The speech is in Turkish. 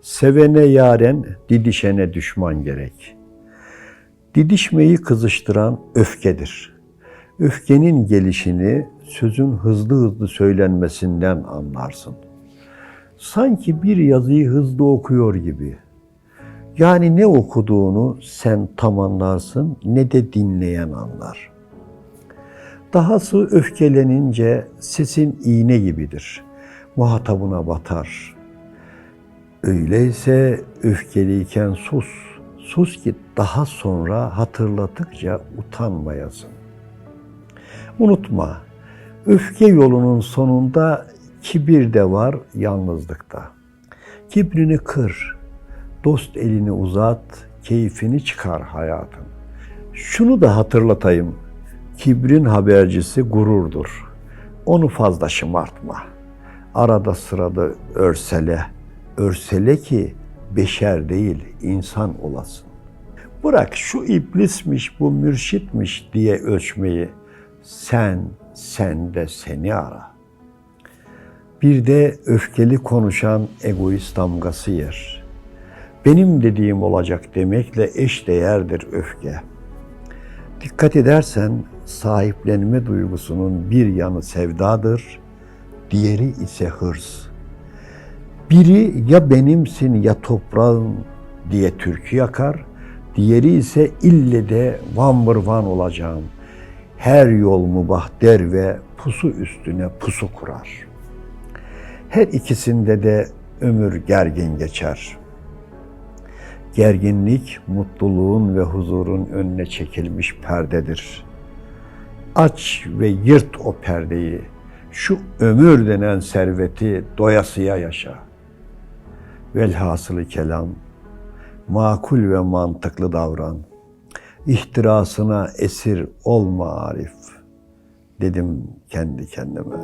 Sevene yaren, didişene düşman gerek. Didişmeyi kızıştıran öfkedir. Öfkenin gelişini sözün hızlı hızlı söylenmesinden anlarsın. Sanki bir yazıyı hızlı okuyor gibi. Yani ne okuduğunu sen tam anlarsın ne de dinleyen anlar. Dahası öfkelenince sesin iğne gibidir. Muhatabına batar. Öyleyse öfkeliyken sus. Sus ki daha sonra hatırlatıkça utanmayasın. Unutma, öfke yolunun sonunda kibir de var yalnızlıkta. Kibrini kır, dost elini uzat, keyfini çıkar hayatın. Şunu da hatırlatayım, kibrin habercisi gururdur. Onu fazla şımartma. Arada sırada örsele, örsele ki beşer değil insan olasın. Bırak şu iblismiş, bu mürşitmiş diye ölçmeyi. Sen, sen de seni ara. Bir de öfkeli konuşan egoist damgası yer. Benim dediğim olacak demekle eş değerdir öfke. Dikkat edersen sahiplenme duygusunun bir yanı sevdadır, diğeri ise hırs. Biri ya benimsin ya toprağım diye türkü yakar, diğeri ise ille de van vır van olacağım. Her yol mubah der ve pusu üstüne pusu kurar. Her ikisinde de ömür gergin geçer. Gerginlik mutluluğun ve huzurun önüne çekilmiş perdedir. Aç ve yırt o perdeyi. Şu ömür denen serveti doyasıya yaşa. Velhasılı kelam, makul ve mantıklı davran. İhtirasına esir olma Arif, dedim kendi kendime.